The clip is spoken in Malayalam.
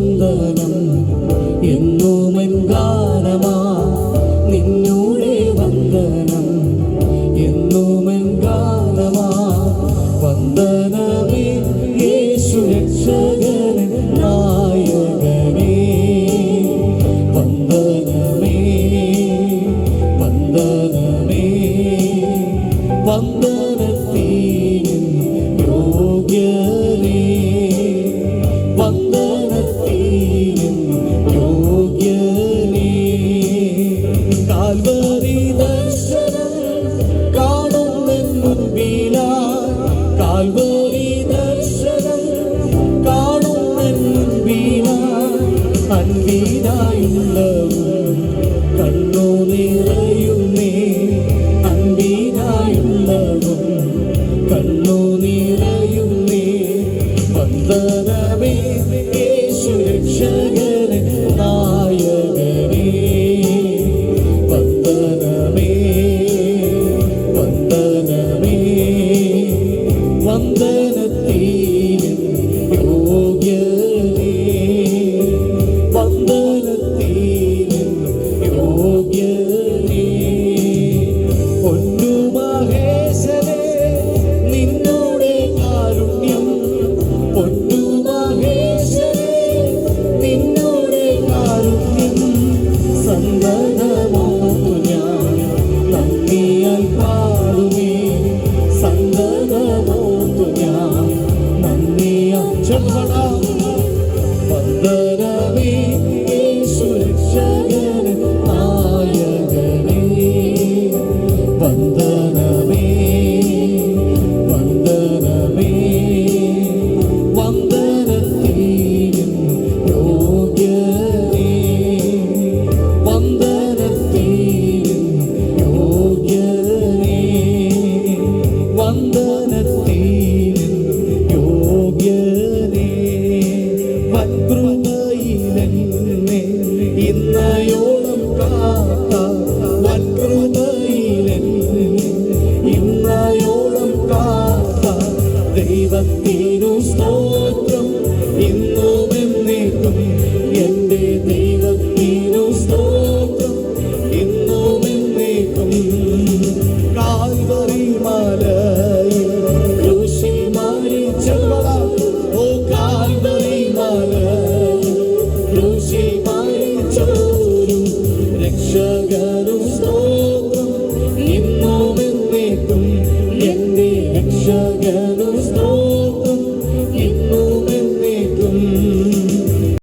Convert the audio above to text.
വന്ദനം എന്നുമെൻ ഗാനമാ നിന്നോടെ വന്ദനം എന്നുമെൻ ഗാനമാ വന്ദനമേ യേശു രക്ഷകരൻ നായകനേ. വന്ദനമേ വന്ദനമേ വന്ദനത്തിൻ യോഗ്യരേ. വന്ദ സുന്ദരി ദർശനം കാണുന്നെന്നും ദർശനം കാണുന്നെന്നും വീല അൻപീതായുള്ളവും കണ്ണു നിറയുന്നേ അൻപീതായുള്ളവും കണ്ണു നിറയുന്നേ യേശു രക്ഷകൻ. വന്ദനത്തീരും യോഗ്യനേ চলবে না ദൈവത്തിനു സ്തോത്രം. ഇന്നും എന്നേക്കും എന്റെ ദൈവത്തിനു സ്തോത്രം. ഇന്നും എന്നേക്കും കാൽവറി മലയിൽ ക്രൂശിൽ മരിച്ചവ ഓ കാൽവറി മലയിൽ ക്രൂശിൽ മരിച്ചോരും